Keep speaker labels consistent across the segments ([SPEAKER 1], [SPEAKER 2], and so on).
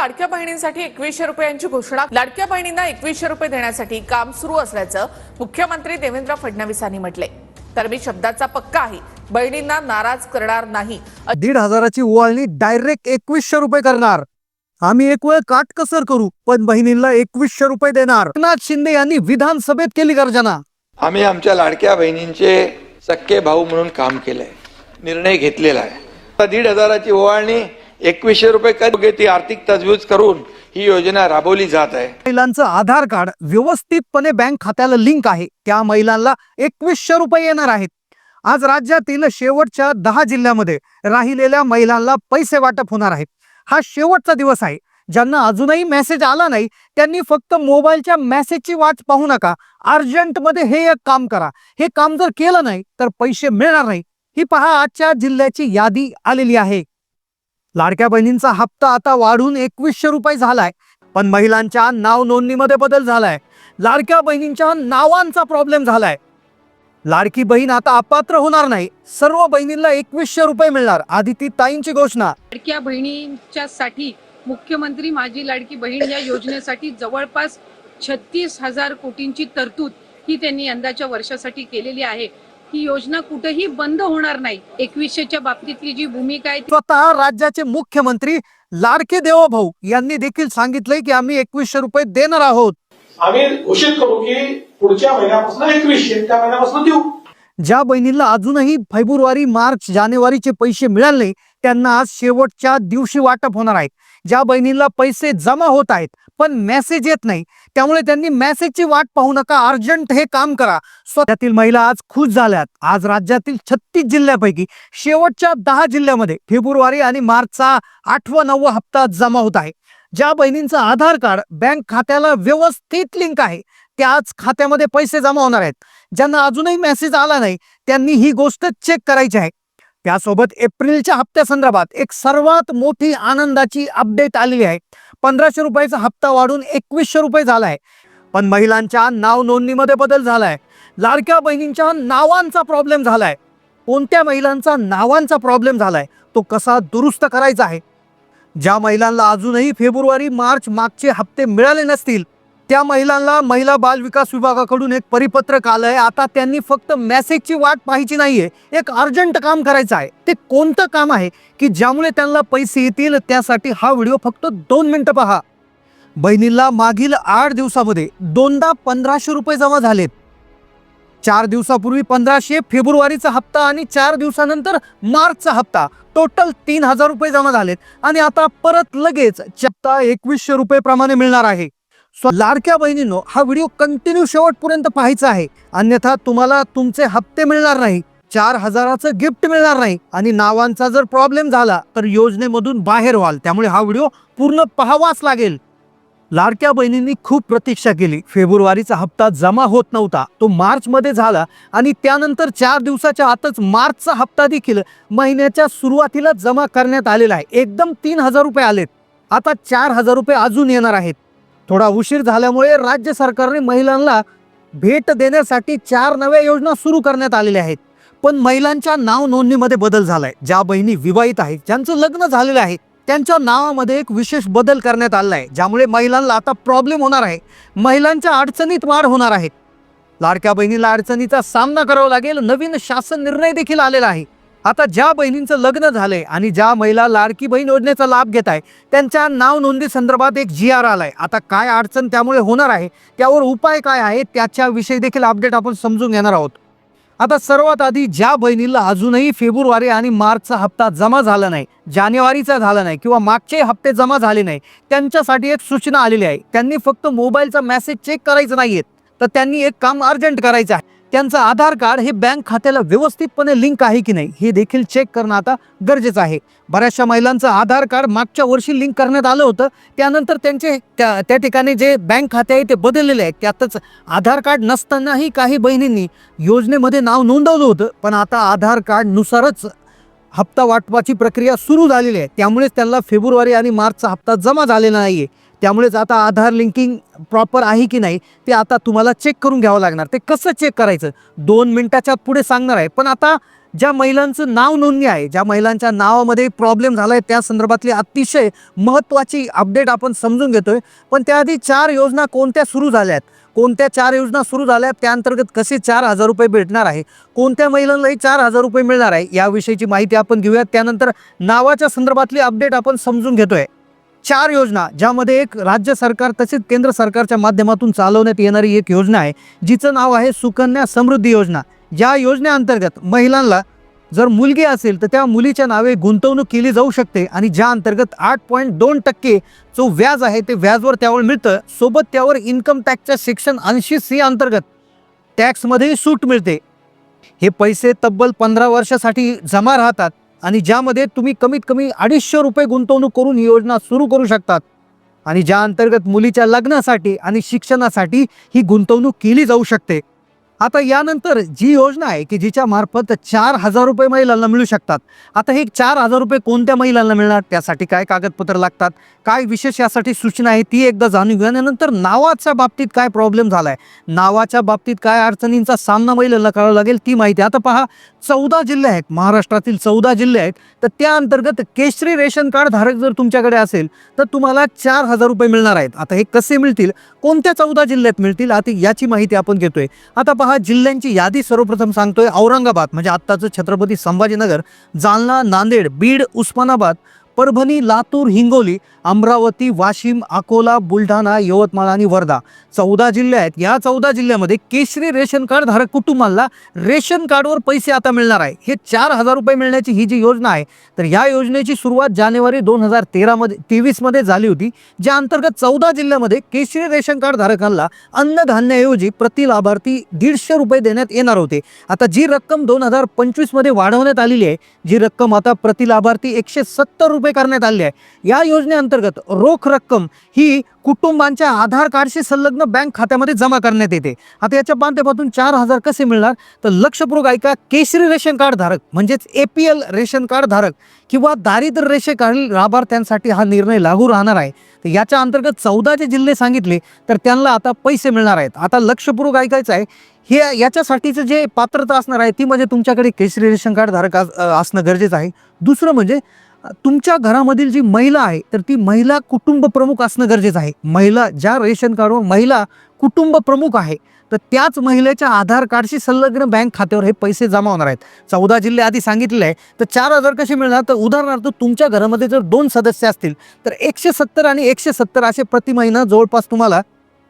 [SPEAKER 1] लाडक्या बहिणींसाठी एकवीसशे रुपयांची घोषणा. लाडक्या बहिणींना एकवीसशे रुपये देण्यासाठी काम सुरू असल्याचं मुख्यमंत्री देवेंद्र फडणवीसांनी म्हटले तर मी शब्दाचा पक्का आहे बहिणींना नाराज करणार नाही.
[SPEAKER 2] दीड हजाराची ओवाळणी डायरेक्ट एकवीसशे रुपये करणार. आम्ही एक वेळ काटकसर करू पण बहिणींना एकवीसशे रुपये देणार. एकनाथ शिंदे यांनी विधानसभेत केली गर्जना.
[SPEAKER 3] आम्ही आमच्या लाडक्या बहिणींचे सक्के भाऊ म्हणून काम केलंय निर्णय घेतलेला आहे. दीड हजाराची ओवाळणी एकवीसशे रुपये कर ती आर्थिक तजवीज करून ही योजना राबवली जात आहे.
[SPEAKER 2] महिलांचं आधार कार्ड व्यवस्थितपणे बँक खात्याला लिंक आहे. त्या महिलांना एकवीसशे रुपये येणार आहेत. आज राज्यातील शेवटच्या दहा जिल्ह्यामध्ये राहिलेल्या महिलांना पैसे वाटप होणार आहेत. हा शेवटचा दिवस आहे. ज्यांना अजूनही मेसेज आला नाही त्यांनी फक्त मोबाईलच्या मेसेजची वाट पाहू नका. अर्जंटमध्ये हे एक काम करा. हे काम जर केलं नाही तर पैसे मिळणार नाही. ही पहा आजच्या जिल्ह्याची यादी आलेली आहे. लाडक्या बहिणींचा हप्ता आता वाढून एकवीसशे रुपये झालाय पण महिलांच्या नाव नोंदणीमध्ये बदल झालाय. लाडक्या बहिणींच्या नावांचा प्रॉब्लेम झालाय. लाडकी बहीण आता अपात्र होणार नाही. सर्व बहिणींना एकवीसशे रुपये मिळणार आदिती ताईंची घोषणा.
[SPEAKER 4] लाडक्या बहिणींच्या साठी मुख्यमंत्री माझी लाडकी बहीण या योजनेसाठी जवळपास छत्तीस हजार कोटींची तरतूद ही त्यांनी यंदाच्या वर्षासाठी केलेली आहे. ही योजना कुठेही बंद होणार नाही. एकवीसशेच्या बाबतीतली जी भूमिका आहे ती
[SPEAKER 2] स्वतः राज्याचे मुख्यमंत्री लाडके देवभाऊ यांनी देखील सांगितलंय की आम्ही एकवीसशे रुपये देणार आहोत.
[SPEAKER 5] आम्ही घोषित करू की पुढच्या महिन्यापासून एकवीसशे त्या महिन्यापासून देऊ.
[SPEAKER 2] ज्या बहिणींना अजूनही फेब्रुवारी मार्च जानेवारीचे पैसे मिळाले नाही त्यांना आज शेवटच्या दिवशी वाटप होणार आहे. ज्या बहिणींना पैसे जमा होत आहेत पण मेसेज येत नाही त्यामुळे त्यांनी मेसेजची वाट पाहू नका. अर्जंट हे काम करा. स्वतःतील महिला आज खुश झाल्यात. आज राज्यातील छत्तीस जिल्ह्यापैकी शेवटच्या दहा जिल्ह्यामध्ये फेब्रुवारी आणि मार्चचा आठवा नववा हप्ता जमा होत आहे. ज्या बहिणींचं आधार कार्ड बँक खात्याला व्यवस्थित लिंक आहे त्याच खात्यामध्ये पैसे जमा होणार आहेत. ज्यांना अजूनही मेसेज आला नाही त्यांनी ही गोष्ट चेक करायची आहे. त्यासोबत एप्रिलच्या हप्त्यासंदर्भात एक सर्वात मोठी आनंदाची अपडेट आलेली आहे. पंधराशे रुपयाचा हप्ता वाढून एकवीसशे रुपये झाला आहे पण महिलांच्या नाव नोंदणीमध्ये बदल आहे लाडक्या बहिणींच्या नावांचा प्रॉब्लेम झाला आहे कोणत्या महिलांचा नावांचा प्रॉब्लेम झाला आहे तो कसा दुरुस्त करायचा आहे? ज्या महिलांना अजूनही फेब्रुवारी मार्च मागचे हप्ते मिळाले नसतील त्या महिलांना महिला बाल विकास विभागाकडून एक परिपत्रक आलं आहे आता त्यांनी फक्त मेसेजची वाट पाहायची नाहीये. एक अर्जंट काम करायचं आहे. ते कोणतं काम आहे? की ज्यामुळे त्यांना पैसे येतील त्यासाठी हा व्हिडिओ फक्त दोन मिनिटं पहा. बहिणीला मागील आठ दिवसामध्ये दोनदा पंधराशे रुपये जमा झालेत. चार दिवसापूर्वी पंधराशे फेब्रुवारीचा हप्ता आणि चार दिवसानंतर मार्चचा हप्ता. टोटल तीन हजार रुपये जमा झालेत. आणि आता परत लगेच हप्ता एकवीसशे रुपये प्रमाणे मिळणार आहे. सो लाडक्या बहिणींनो हा व्हिडिओ कंटिन्यू शेवटपर्यंत पाहायचा आहे. अन्यथा तुम्हाला तुमचे हप्ते मिळणार नाही. चार हजाराचं गिफ्ट मिळणार नाही. आणि नावांचा जर प्रॉब्लेम झाला तर योजनेमधून बाहेर व्हाल. त्यामुळे हा व्हिडिओ पूर्ण पाहावाच लागेल. लाडक्या बहिणींनी खूप प्रतीक्षा केली. फेब्रुवारीचा हप्ता जमा होत नव्हता. तो मार्चमध्ये झाला आणि त्यानंतर चार दिवसाच्या आतच मार्चचा हप्ता देखील महिन्याच्या सुरुवातीला जमा करण्यात आलेला आहे. एकदम तीन हजार रुपये आलेत. आता चार हजार रुपये अजून येणार आहेत. थोडा उशीर झाल्यामुळे राज्य सरकारने महिलांना भेट देण्यासाठी चार नव्या योजना सुरू करण्यात आलेल्या आहेत. पण महिलांच्या नाव नोंदणीमध्ये बदल झालाय. ज्या बहिणी विवाहित आहेत ज्यांचं लग्न झालेलं आहे त्यांच्या नावामध्ये एक विशेष बदल करण्यात आला आहे ज्यामुळे महिलांना आता प्रॉब्लेम होणार आहे. महिलांच्या अडचणीत वाढ होणार आहे. लाडक्या बहिणीला अडचणीचा सामना करावा लागेल. नवीन शासन निर्णय देखील आलेला आहे. आता ज्या बहिणींचं लग्न झालंय आणि ज्या महिला लाडकी बहीण योजनेचा लाभ घेत आहे त्यांच्या नाव नोंदी संदर्भात एक जी आर आलाय. आता काय अडचण त्यामुळे होणार आहे? त्यावर उपाय काय आहे त्याच्याविषयी देखील अपडेट आपण समजून घेणार आहोत. आता सर्वात आधी ज्या बहिणीला अजूनही फेब्रुवारी आणि मार्चचा हप्ता जमा झाला नाही जानेवारीचा झाला नाही किंवा मागचे हप्ते जमा झाले नाही त्यांच्यासाठी एक सूचना आलेली आहे. त्यांनी फक्त मोबाईलचा मेसेज चेक करायचं नाहीयेत तर त्यांनी एक काम अर्जंट करायचं आहे. त्यांचं आधार कार्ड हे बँक खात्याला व्यवस्थितपणे लिंक आहे की नाही हे देखील चेक करणं आता गरजेचं आहे. बऱ्याचशा महिलांचं आधार कार्ड मागच्या वर्षी लिंक करण्यात आलं होतं. त्यानंतर त्यांचे त्या त्या ठिकाणी जे बँक खाते आहे ते बदललेले आहे त्यातच आधार कार्ड नसतानाही काही बहिणींनी योजनेमध्ये नाव नोंदवलं होतं पण आता आधार कार्डनुसारच हप्ता वाटपाची प्रक्रिया सुरू झालेली आहे. त्यामुळेच त्यांना फेब्रुवारी आणि मार्चचा हप्ता जमा झालेला नाही आहे त्यामुळेच आता आधार लिंकिंग प्रॉपर आहे की नाही ते आता तुम्हाला चेक करून घ्यावं लागणार. ते कसं चेक करायचं? दोन मिनटाच्या पुढे सांगणार आहे. पण आता ज्या महिलांचं नाव नोंदणी आहे ज्या महिलांच्या नावामध्ये प्रॉब्लेम झाला आहे त्या संदर्भातली अतिशय महत्त्वाची अपडेट आपण समजून घेतोय. पण त्याआधी चार योजना कोणत्या सुरू झाल्या आहेत कोणत्या चार योजना सुरू झाल्या आहेत त्या अंतर्गत कसे चार हजार रुपये भेटणार आहे? कोणत्या महिलांनाही चार हजार रुपये मिळणार आहे? याविषयीची माहिती आपण घेऊयात. त्यानंतर नावाच्या संदर्भातली अपडेट आपण समजून घेतोय. चार योजना ज्यामध्ये एक राज्य सरकार तसेच केंद्र सरकारच्या माध्यमातून चालवण्यात येणारी एक योजना आहे जिचं नाव आहे सुकन्या समृद्धी योजना. या योजनेअंतर्गत महिलांना जर मुलगी असेल तर त्या मुलीच्या नावे गुंतवणूक केली जाऊ शकते आणि ज्या अंतर्गत आठ पॉईंट दोन टक्के जो व्याज आहे ते व्याजवर त्यावर मिळतं. सोबत त्यावर इन्कम टॅक्सच्या सेक्शन ऐंशी सी अंतर्गत टॅक्समध्येही सूट मिळते. हे पैसे तब्बल पंधरा वर्षासाठी जमा राहतात. आणि ज्यामध्ये तुम्ही कमीत कमी अडीचशे रुपये गुंतवणूक करून ही योजना सुरू करू शकतात. आणि ज्या अंतर्गत मुलीच्या लग्नासाठी आणि शिक्षणासाठी ही गुंतवणूक केली जाऊ शकते. आता यानंतर जी योजना आहे की जिच्या मार्फत चार हजार रुपये महिलांना मिळू शकतात. आता हे चार हजार रुपये कोणत्या महिलांना मिळणार? त्यासाठी काय कागदपत्र लागतात? काय विशेष यासाठी सूचना आहे? ती एकदा जाणून घेऊ आणि नंतर नावाच्या बाबतीत काय प्रॉब्लेम झाला आहे नावाच्या बाबतीत काय अडचणींचा सामना महिलांना करावा लागेल? ती माहिती आता पहा. चौदा जिल्हे आहेत. महाराष्ट्रातील चौदा जिल्हे आहेत. तर त्या अंतर्गत केशरी रेशन कार्ड धारक जर तुमच्याकडे असेल तर तुम्हाला चार हजार रुपये मिळणार आहेत. आता हे कसे मिळतील? कोणत्या चौदा जिल्ह्यात मिळतील? आता याची माहिती आपण घेतोय. आता पहा जिल्ह्यांची यादी सर्वप्रथम सांगतोय औरंगाबाद म्हणजे आत्ताचं छत्रपती संभाजीनगर जालना नांदेड बीड उस्मानाबाद परभणी लातूर हिंगोली अमरावती वाशिम अकोला बुलढाणा यवतमाळ आणि वर्धा. चौदा जिल्हे आहेत. या चौदा जिल्ह्यामध्ये केशरी रेशन कार्ड धारक कुटुंबाला रेशन कार्डवर पैसे आता मिळणार आहे. हे चार हजार रुपये मिळण्याची ही जी योजना आहे तर या योजनेची सुरुवात जानेवारी दोन हजार तेरामध्ये तेवीसमध्ये झाली होती ज्या अंतर्गत चौदा जिल्ह्यामध्ये केशरी रेशन कार्ड धारकांना अन्नधान्याऐवजी प्रति लाभार्थी दीडशे रुपये देण्यात येणार होते. आता जी रक्कम दोन हजार पंचवीसमध्ये वाढवण्यात आलेली आहे जी रक्कम आता प्रति लाभार्थी एकशे सत्तर रुपये करण्यात आले आहे. या योजनेअंतर्गत रोख रक्कम ही कुटुंबांच्या आधार कार्डशी संलग्न बँक खात्यामध्ये जमा करण्यात येते. आता याच्या माध्यमातून चार हजार कसे मिळणार? तर लक्षपूर्वक ऐका केशरी रेशन कार्ड धारक म्हणजेच A P L ration card धारक किंवा दारिद्र्य रेषे लाभार्थ्यांसाठी हा निर्णय लागू राहणार आहे. तर याच्या अंतर्गत चौदा जे जिल्हे सांगितले तर त्यांना आता पैसे मिळणार आहेत. आता लक्षपूर्वक ऐकायचं आहे हे याच्यासाठीचं जे पात्रता असणार आहे ती म्हणजे तुमच्याकडे केशरी रेशन कार्ड धारक असणं गरजेचं आहे. दुसरं म्हणजे तुमच्या घरामधील जी महिला आहे तर ती महिला कुटुंब प्रमुख असणं गरजेचं आहे. महिला ज्या रेशन कार्डवर महिला कुटुंब प्रमुख आहे तर त्याच महिलेच्या आधार कार्डशी संलग्न बँक खात्यावर हे पैसे जमा होणार आहेत. चौदा जिल्हे आधी सांगितले आहे तर चार हजार कसे मिळणार? तर उदाहरणार्थ तुमच्या घरामध्ये जर दोन सदस्य असतील तर एकशे सत्तर आणि एकशे सत्तर असे प्रति महिना जवळपास तुम्हाला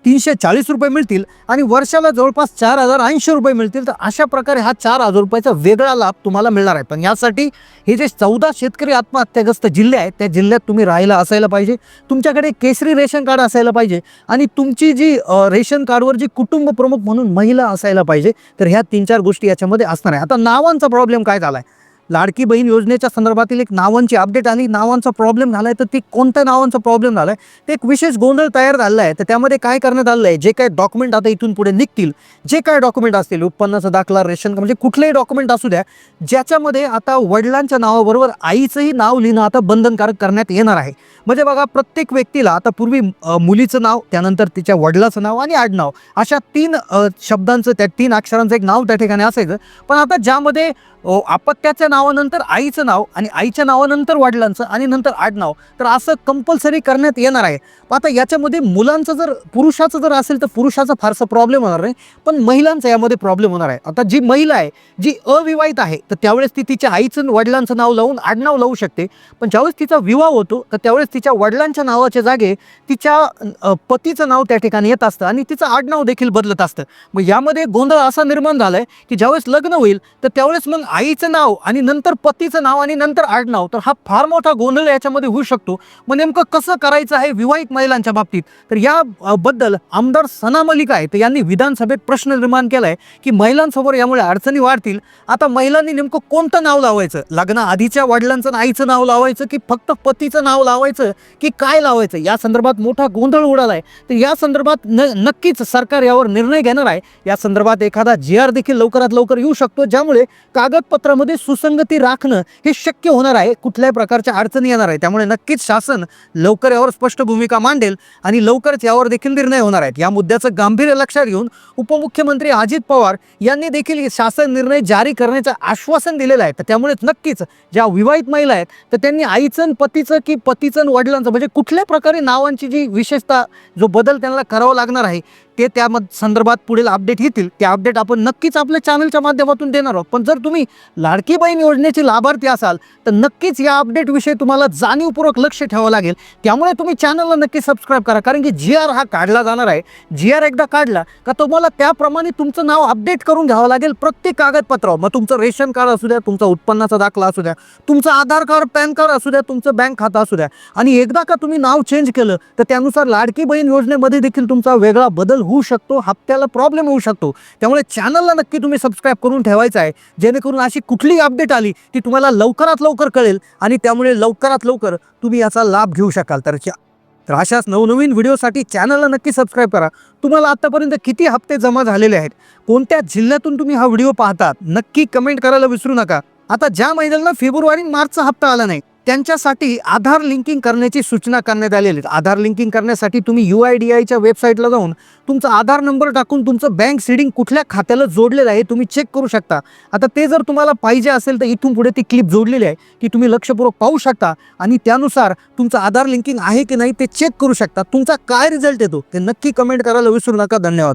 [SPEAKER 2] तीनशे चाळीस रुपये मिळतील आणि वर्षाला जवळपास चार हजार ऐंशी रुपये मिळतील तर अशा प्रकारे हा चार हजार रुपयाचा वेगळा लाभ तुम्हाला मिळणार आहे. पण यासाठी हे जे चौदा शेतकरी आत्महत्याग्रस्त जिल्हे आहेत त्या जिल्ह्यात तुम्ही राहायला असायला पाहिजे. तुमच्याकडे केसरी रेशन कार्ड असायला पाहिजे आणि तुमची जी रेशन कार्डवर जी कुटुंब प्रमुख म्हणून महिला असायला पाहिजे तर ह्या तीन चार गोष्टी याच्यामध्ये असणार आहे आता नावांचा प्रॉब्लेम काय झाला आहे लाडकी बहीण योजनेच्या संदर्भातील एक नावांची अपडेट आली. नावांचा प्रॉब्लेम झाला आहे तर ती कोणत्या नावांचा प्रॉब्लेम झाला आहे ते एक विशेष गोंधळ तयार झाला आहे. तर त्यामध्ये काय करण्यात आलं आहे? जे काय डॉक्युमेंट आता इथून पुढे निघतील जे काय डॉक्युमेंट असतील उत्पन्नाचा दाखला रेशन म्हणजे कुठलेही डॉक्युमेंट असू द्या ज्याच्यामध्ये आता वडिलांच्या नावाबरोबर आईचंही नाव लिहिणं आता बंधनकारक करण्यात येणार आहे. म्हणजे बघा प्रत्येक व्यक्तीला आता पूर्वी मुलीचं नाव त्यानंतर तिच्या वडिलाचं नाव आणि आडनाव अशा तीन शब्दांचं त्या तीन अक्षरांचं एक नाव त्या ठिकाणी असायचं. पण आता ज्यामध्ये हो, आपत्याच्या अपत्याच्या नावानंतर आईचं नाव आणि आईच्या नावानंतर वडिलांचं आणि नंतर आडनाव. तर असं कंपल्सरी करण्यात येणार आहे. पण आता याच्यामध्ये मुलांचं जर पुरुषाचं जर असेल तर पुरुषाचा फारसा प्रॉब्लेम होणार नाही. पण महिलांचा यामध्ये प्रॉब्लेम होणार आहे. आता जी महिला आहे जी अविवाहित आहे तर त्यावेळेस ती तिच्या आईचं वडिलांचं नाव लावून आडनाव लावू शकते. पण ज्यावेळेस तिचा विवाह होतो तर त्यावेळेस तिच्या वडिलांच्या नावाच्या जागे तिच्या पतीचं नाव त्या ठिकाणी येत असतं आणि तिचं आडनाव देखील बदलत असतं. मग यामध्ये गोंधळ असा निर्माण झाला आहे की ज्यावेळेस लग्न होईल तर त्यावेळेस मग आईचं नाव आणि नंतर पतीचं नाव आणि नंतर आडनाव तर हा फार मोठा गोंधळ याच्यामध्ये होऊ शकतो. मग नेमकं कसं करायचं आहे विवाहित महिलांच्या बाबतीत? तर या बद्दल आमदार सना मलिक आहे तर यांनी विधानसभेत प्रश्न निर्माण केलाय की महिलांसमोर यामुळे अडचणी वाढतील. आता महिलांनी नेमकं कोणतं नाव लावायचं? लग्नाआधीच्या वडिलांचं आणि आईचं नाव लावायचं की फक्त पतीचं नाव लावायचं की काय लावायचं? या संदर्भात मोठा गोंधळ उडाला आहे तर या संदर्भात न नक्कीच सरकार यावर निर्णय घेणार आहे. या संदर्भात एखादा जी आर देखील लवकरात लवकर येऊ शकतो ज्यामुळे कागद कागदपत्रामध्ये सुसंगती राखणं हे शक्य होणार आहे. कुठल्याही प्रकारच्या अडचणी येणार आहे त्यामुळे नक्कीच शासन लवकर यावर स्पष्ट भूमिका मांडेल आणि लवकरच यावर देखील निर्णय होणार आहेत. या मुद्द्याचं गांभीर्य लक्षात घेऊन उपमुख्यमंत्री अजित पवार यांनी देखील शासन निर्णय जारी करण्याचं आश्वासन दिलेलं आहे. तर त्यामुळेच नक्कीच ज्या विवाहित महिला आहेत तर त्यांनी आईचं आणि पतीचं की पतीचं आणि वडिलांचं म्हणजे कुठल्या प्रकारे नावांची जी विशेषता जो बदल त्यांना करावा लागणार आहे ते त्या संदर्भात पुढील अपडेट येतील. ते अपडेट आपण नक्कीच आपल्या चॅनलच्या माध्यमातून देणार आहोत. पण जर तुम्ही लाडकी बहीण योजनेचे लाभार्थी असाल तर नक्कीच या अपडेटविषयी तुम्हाला जाणीवपूर्वक लक्ष ठेवावं लागेल. त्यामुळे तुम्ही चॅनलला नक्की सबस्क्राईब करा. कारण की जी आर हा काढला जाणार आहे. जी आर एकदा काढला का तुम्हाला त्याप्रमाणे तुमचं नाव अपडेट करून घ्यावं लागेल प्रत्येक कागदपत्रावर. मग तुमचं रेशन कार्ड असू द्या तुमचा उत्पन्नाचा दाखला असू द्या तुमचं आधार कार्ड पॅन कार्ड असू द्या तुमचं बँक खातं असू द्या. आणि एकदा का तुम्ही नाव चेंज केलं तर त्यानुसार लाडकी बहीण योजनेमध्ये देखील तुमचा वेगळा बदल होऊ शकतो हप्त्याला प्रॉब्लेम होऊ शकतो. त्यामुळे चॅनलला नक्की तुम्ही सबस्क्राईब करून ठेवायचं आहे. जेणेकरून अशी कुठलीही अपडेट आली ती तुम्हाला लवकरात लवकर कळेल आणि त्यामुळे लवकरात लवकर तुम्ही याचा लाभ घेऊ शकाल. तर च्या- तर अशाच नवनवीन व्हिडिओसाठी चॅनलला नक्की सबस्क्राईब करा. तुम्हाला आत्तापर्यंत किती हप्ते जमा झालेले आहेत? कोणत्या जिल्ह्यातून तुम्ही हा व्हिडिओ पाहतात? नक्की कमेंट करायला विसरू नका. आता ज्या महिन्यांना फेब्रुवारी मार्चचा हप्ता आला नाही त्यांच्यासाठी आधार लिंकिंग करण्याची सूचना करण्यात आलेली आहेत. आधार लिंकिंग करण्यासाठी तुम्ही यू आय डी आयच्या वेबसाईटला जाऊन तुमचा आधार नंबर टाकून तुमचं बँक सिडिंग कुठल्या खात्याला जोडलेलं आहे तुम्ही चेक करू शकता. आता ते जर तुम्हाला पाहिजे असेल तर इथून पुढे ती क्लिप जोडलेली आहे की तुम्ही लक्षपूर्वक पाहू शकता आणि त्यानुसार तुमचं आधार लिंकिंग आहे की नाही ते चेक करू शकता. तुमचा काय रिझल्ट येतो ते नक्की कमेंट करायला विसरू नका. धन्यवाद.